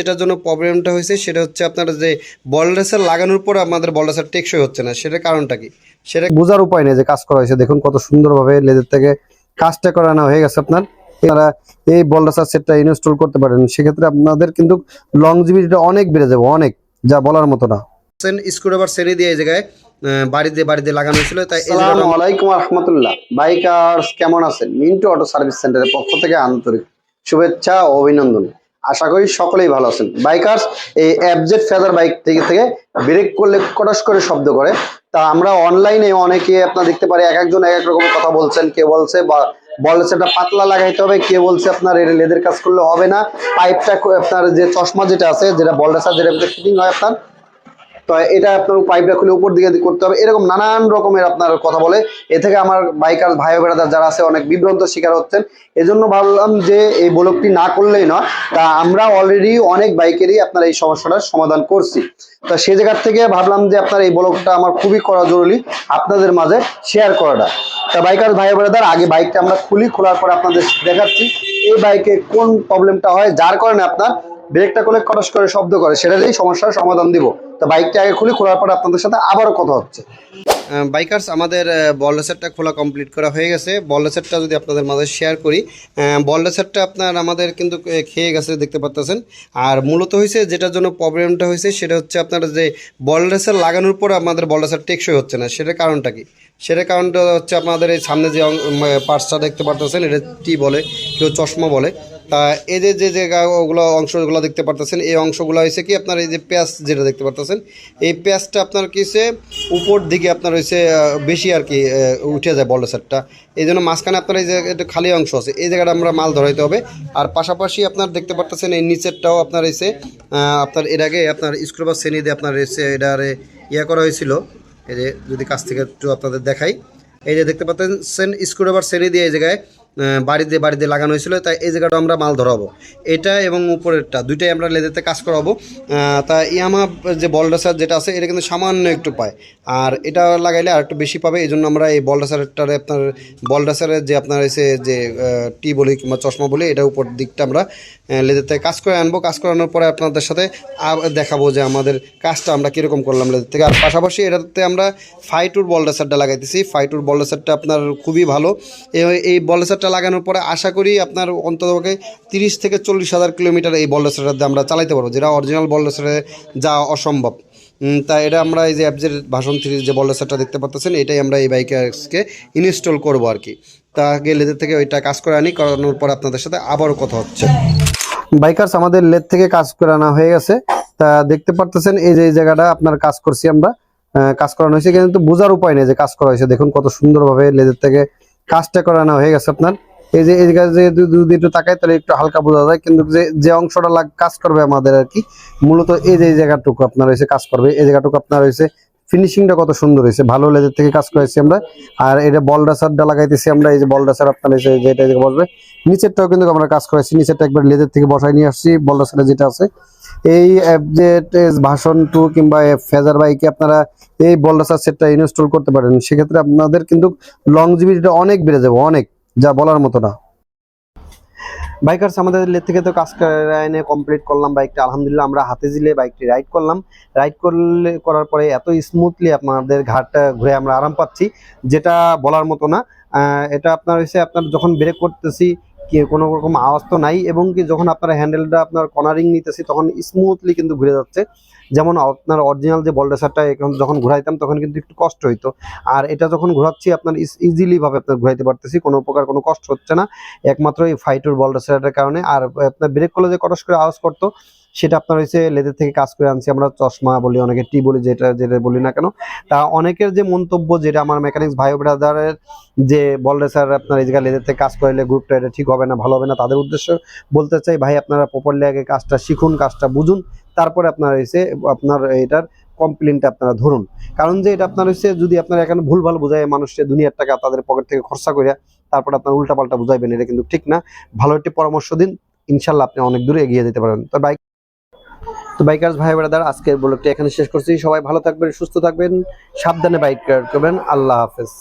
যেটার জন্য প্রবলেমটা হয়েছে সেটা হচ্ছে আপনার যে বল রেসার লাগানোর পর আমাদের বল রেসার টেকসই হচ্ছে না। সেটার কারণটা কি? সেটা বোঝার উপায় নেই যে কাজ করা হয়েছে। দেখুন কত সুন্দরভাবে লেদের থেকে কাজটা করানো হয়ে গেছে আপনার। তারা এই বল রেসার সেটটা ইনস্টল করতে পারেন। সেক্ষেত্রে আপনাদের কিন্তু লংজিভিটিটা অনেক বেড়ে যাবে অনেক। যা বলার মতো না। স্ক্রুড্রাইভার সেরে দিয়ে এই জায়গায় আহ, বাড়িতে বাড়িতে লাগানো হয়েছিল তাই আসসালামু আলাইকুম রহমতুল্লাহ। বাইকার্স কেমন আছেন? মিন্টু অটো সার্ভিস সেন্টারের পক্ষ থেকে আন্তরিক শুভেচ্ছা ও অভিনন্দন। আশা করি সকলেই ভালো আছেন। বাইকার্স এই অ্যাবজেট ফেদার বাইক থেকে থেকে ব্রেক করলে কটাস করে শব্দ করে। তা আমরা অনলাইনে অনেকে আপনার দেখতে পারি, এক একজন এক এক রকম কথা বলছেন, কে বলছে বা বলেছে এটা পাতলা লাগাইতে হবে, কে বলছে আপনার লেদের কাজ করলে হবে না। পাইপটা আপনার যে চশমা যেটা আছে, যেটা বলডাসার যেটা ফিটিং হয় আপনার তো এটা আপনার পাইপটা খুলে উপর দিকে করতে হবে। এরকম নানান রকমের আপনার কথা বলে। এ থেকে আমার বাইকার ভাই বেড়াদার যারা আছে, অনেক বিভ্রান্ত শিকার হচ্ছেন। এজন্য ভাবলাম যে এই ব্লকটি না করলেই নয়, তা আমরা অলরেডি অনেক বাইকেরই আপনার এই সমস্যাটার সমাধান করছি। তা সেই জায়গার থেকে ভাবলাম যে আপনার এই ব্লকটা আমার খুবই করা জরুরি, আপনাদের মাঝে শেয়ার করাটা। তা বাইকার ভাই বেড়াদার, আগে বাইকটা আমরা খুলি, খোলার পর আপনাদের দেখাচ্ছি। এই বাইকে কোন প্রবলেমটা হয়, যার কারণে আপনার ব্রেকটা করলে কটস করে শব্দ করে সেটারই সমস্যার সমাধান দিব। তো বাইকটা আগে খুলে, খোলার পর আপনাদের সাথে আবারও কথা হচ্ছে। বাইকার্স আমাদের বল রেসারটা খোলা কমপ্লিট করা হয়ে গেছে। বল রেসারটা যদি আপনাদের মাঝে শেয়ার করি বল রেসারটা আপনার আমাদের কিন্তু খেয়ে গেছে, দেখতে পাচ্ছেন আর মূলত হয়েছে যেটার জন্য প্রবলেমটা হয়েছে সেটা হচ্ছে আপনার যে বল রেসার লাগানোর পর আমাদের বল রেসার টেকসই হচ্ছে না। সেটার কারণটা কি? সেটার কারণটা হচ্ছে আপনাদের এই সামনে যে পার্টসটা দেখতে পারতেছেন, এটা টি বলে, কেউ চশমা বলে। তা এই যে যে জায়গা ওগুলো অংশগুলো দেখতে পারতেছেন, এই অংশগুলো হয়েছে কি আপনার এই যে পেঁয়াজ যেটা দেখতে পারতেছেন, এই পেঁয়াজটা আপনার কি হচ্ছে উপর দিকে আপনার হয়েছে বেশি আর কি উঠে যায় বল সেটটা এই জন্য মাঝখানে আপনার এই যে, একটু খালি অংশ আছে, এই জায়গাটা আমরা মাল ধরাইতে হবে। আর পাশাপাশি আপনার দেখতে পারতেছেন এই নিচেরটাও আপনার এসে আপনার এর আগে আপনার স্ক্রুবার শ্রেণি দিয়ে আপনার এসে এটারে ইয়া করা হয়েছিল এই যে, যদি কাছ থেকে একটু আপনাদের দেখাই, এই যে দেখতে পাচ্ছেন স্ক্রুড্রাইভার শ্রেণি দিয়ে এই জায়গায় বাড়িতে বাড়িতে লাগানো হয়েছিল, তাই এই জায়গাটা আমরা মাল ধরাবো। এটা এবং উপরেরটা, দুইটাই আমরা লেদেতে কাজ করাবো। তা ইয়ামা যে বলডাসার যেটা আছে, এটা কিন্তু সামান্য একটু পায়। আর এটা লাগাইলে আর একটু বেশি পাবে এই জন্য আমরা এই বলডাসারটারে আপনার বলডাসারের যে আপনার এসে যে টি বলি কিংবা চশমা বলি, এটা উপর দিকটা আমরা লেদেতে কাজ করে আনব। কাজ করানোর পরে আপনাদের সাথে দেখাবো যে আমাদের কাজটা আমরা কীরকম করলাম লেদের থেকে। আর পাশাপাশি এটাতে আমরা ফাইটুর বলডাসারটা লাগাইতেছি। ফাইটুর বলডাসারটা আপনার খুবই ভালো। এই- এই বলডাসারটা লাগানোর পরে আশা করি আপনার অন্ততপক্ষে তিরিশ থেকে চল্লিশ হাজার কিলোমিটার এই বলডাসারটা দিয়ে আমরা চালাইতে পারব। যেটা অরিজিনাল বলডাসারে যা অসম্ভব। তা এটা আমরা এই যে অ্যাপজের ভাষণ থ্রি যে বলডাসারটা দেখতে পাচ্ছেন এটাই আমরা এই বাইকে ইনস্টল করব আর কি। তা আগে লেদের থেকে ওইটা কাজ করে আনি, করানোর পর আপনাদের সাথে আবারও কথা হচ্ছে। বাইকার্স আমাদের লেদ থেকে কাজ করে আনা হয়ে গেছে। তা দেখতে পারতেছেন, এই যে জায়গাটা আপনার কাজ করছি আমরা। কাজ করানো হয়েছে, কিন্তু বোঝার উপায় নেই যে কাজ করা হয়েছে। দেখুন কত সুন্দরভাবে লেদের থেকে কাজটা করানো হয়ে গেছে আপনার। এই যে এই যে যদি একটু তাকাই তাহলে একটু হালকা বোঝা যায়। কিন্তু যে যে অংশটা কাজ করবে আমাদের আর কি, মূলত এই যে জায়গাটুকু আপনার হয়েছে কাজ করবে। এই জায়গাটুকু আপনার হয়েছে ফিনিশিংটা কত সুন্দর হয়েছে। ভালো লেদের থেকে কাজ করেছি আমরা। আর এটা বল ডাসারটা লাগাইতেছি আমরা, এই যে বল ডাসার আপনার এসে যেটা বসবে। নিচেরটাও কিন্তু আমরা কাজ করেছি। নিচেরটা একবার লেদের থেকে বসাই নিয়ে আসছি বল ডাসারে যেটা আছে। এই অ্যাপজেট ভাষণ টু কিংবা ফেজার বাইকে আপনারা এই বল ডাসার সেটটা ইনস্টল করতে পারেন। সেক্ষেত্রে আপনাদের কিন্তু লংজিভিটিটা অনেক বেড়ে যাবে, অনেক। যা বলার মতো না। বাইকার্স, আমাদের লে থেকে তো কাজ এনে কমপ্লিট করলাম বাইকটা। আলহামদুলিল্লাহ আমরা হাতে জিলে বাইকটি রাইড করলাম। রাইড করলে করার পরে এত স্মুথলি আপনাদের ঘাটটা ঘুরে আমরা আরাম পাচ্ছি, যেটা বলার মতো না। এটা আপনার হচ্ছে আপনার যখন ব্রেক করতেছি কোনো রকম আওয়াজ তো নাই এবং কি যখন আপনার হ্যান্ডেলটা আপনার কর্নারিং নিতেছি তখন স্মুথলি কিন্তু ঘুরে যাচ্ছে। যেমন আপনার অরিজিনাল যে বলডেসারটা এখন যখন ঘুরাইতাম তখন কিন্তু একটু কষ্ট হইতো। আর এটা যখন ঘোরাচ্ছি আপনার ইজিলিভাবে আপনার ঘুরাইতে পারতেছি, কোনো প্রকার কোনো কষ্ট হচ্ছে না। একমাত্র এই ফাইটুর বলডেসারের কারণে। আর আপনার ব্রেক কলেজে কটস করে আওয়াজ করতো সেটা আপনার হচ্ছে লেদের থেকে কাজ করে আনছি, আমরা চশমা বলি, অনেকে টি বলি, যেটা যেটা বলি না কেন। তা অনেকের যে মন্তব্য, যেটা আমার মেকানিক্স ভাই ব্রাদারের যে বললে স্যার আপনার এই জায়গায় লেদের থেকে কাজ করলে গ্রুপটা এটা ঠিক হবে না, ভালো হবে না, তাদের উদ্দেশ্য বলতে চাই, ভাই আপনারা প্রপারলি আগে কাজটা শিখুন, কাজটা বুঝুন, তারপরে আপনার হয়েছে আপনার এটার কমপ্লেনটা আপনারা ধরুন। কারণ যে এটা আপনার হচ্ছে যদি আপনার এখানে ভুল ভালো বোঝায় মানুষের দুনিয়ার টাকা তাদের পকেট থেকে খরচা করে তারপর আপনার উল্টাপাল্টা বুঝাইবেন, এটা কিন্তু ঠিক না। ভালো একটি পরামর্শ দিন, ইনশাল্লাহ আপনি অনেক দূরে এগিয়ে যেতে পারেন। তো বাইক তো বাইকার্স ভাই ব্রাদার, আজকের ব্লগটি এখানে শেষ করছি। সবাই ভালো থাকবেন, সুস্থ থাকবেন, সাবধানে বাইক করবেন। আল্লাহ হাফেজ।